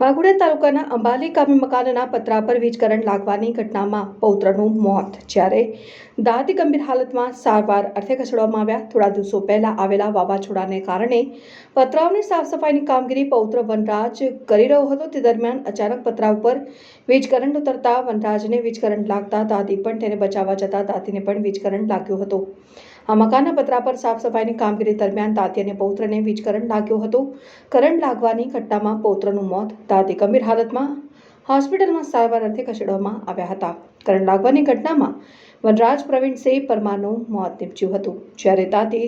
વાઘોડિયા તાલુકાના અંબાલી ગામે મકાનના પતરા પર વીજ કરંટ લાગવાની ઘટનામાં પૌત્રનું મોત. જ્યારે દાદી ગંભીર હાલતમાં સારવાર અર્થે ખસેડવામાં આવ્યા, થોડા દિવસો પહેલા આવેલા વાવાઝોડાને કારણે પતરાઓની સાફસફાઈની કામગીરી પૌત્ર વનરાજ કરી રહ્યો હતો. તે દરમિયાન અચાનક પતરા ઉપર વીજ કરંટ ઉતરતા વનરાજને વીજ લાગતા દાદી પણ તેને બચાવવા જતા દાદીને પણ વીજ કરંટ લાગ્યો હતો. આ મકાનના પતરા પર સાફ સફાઈની કામગીરી દરમિયાન દાદી અને પૌત્રને વીજ કરંટ લાગ્યો હતો. કરંટ લાગવાની ઘટનામાં પૌત્રનું મોત દાદી ગંભીર હાલતમાં હોસ્પિટલમાં સારવાર અર્થે ખસેડવામાં આવ્યા હતા. કરંટ લાગવાની ઘટનામાં વનરાજ પ્રવીણસિંહ પરમારનું મોત નીપજ્યું હતું. જ્યારે તાતી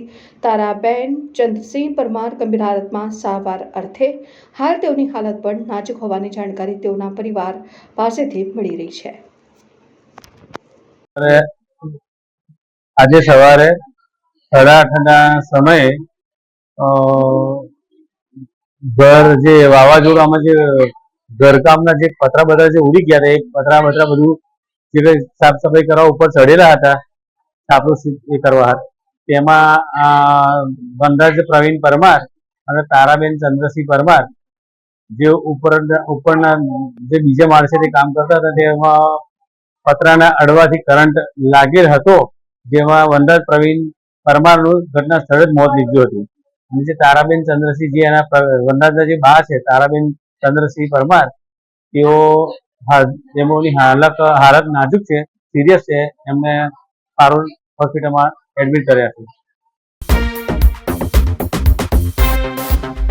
તારાબેન ચંદ્રસિંહ પરમાર ગંભીર હાલતમાં સારવાર અર્થે હાલ તેઓની હાલત પણ નાજુક હોવાની જાણકારી તેઓના પરિવાર પાસેથી મળી રહી છે. આજે સવારે સાડા આઠના સમયે ઘર જે વાવાઝોડામાં જે ઘરકામના જે પતરા બધા જે ઉડી ગયા હતા એ પતરા બતરા બધું જે કઈ સાફ સફાઈ કરવા ઉપર ચડેલા હતા, છાપરો એ કરવા હતા. તેમાં વનરાજ પ્રવીણ પરમાર અને તારાબેન ચંદ્રસિંહ પરમાર જે ઉપર ઉપરના જે બીજા માણસે તે કામ કરતા હતા, તેમાં પતરાના અડવાથી કરંટ લાગેલ હતો, જેમાં વનરાજ પ્રવીણ પરમારનું ઘટના સ્થળે જ મોત નીપજ્યું હતું. અને જે તારાબેન ચંદ્રસિંહ જે એના વનરાજના જે બા છે, તારાબેન ચંદ્રસિંહ પરમાર, તેઓ તેમની હાલત હાલત નાજુક છે, સિરિયસ છે, એમને પારુલ હોસ્પિટલમાં એડમિટ કર્યા છે.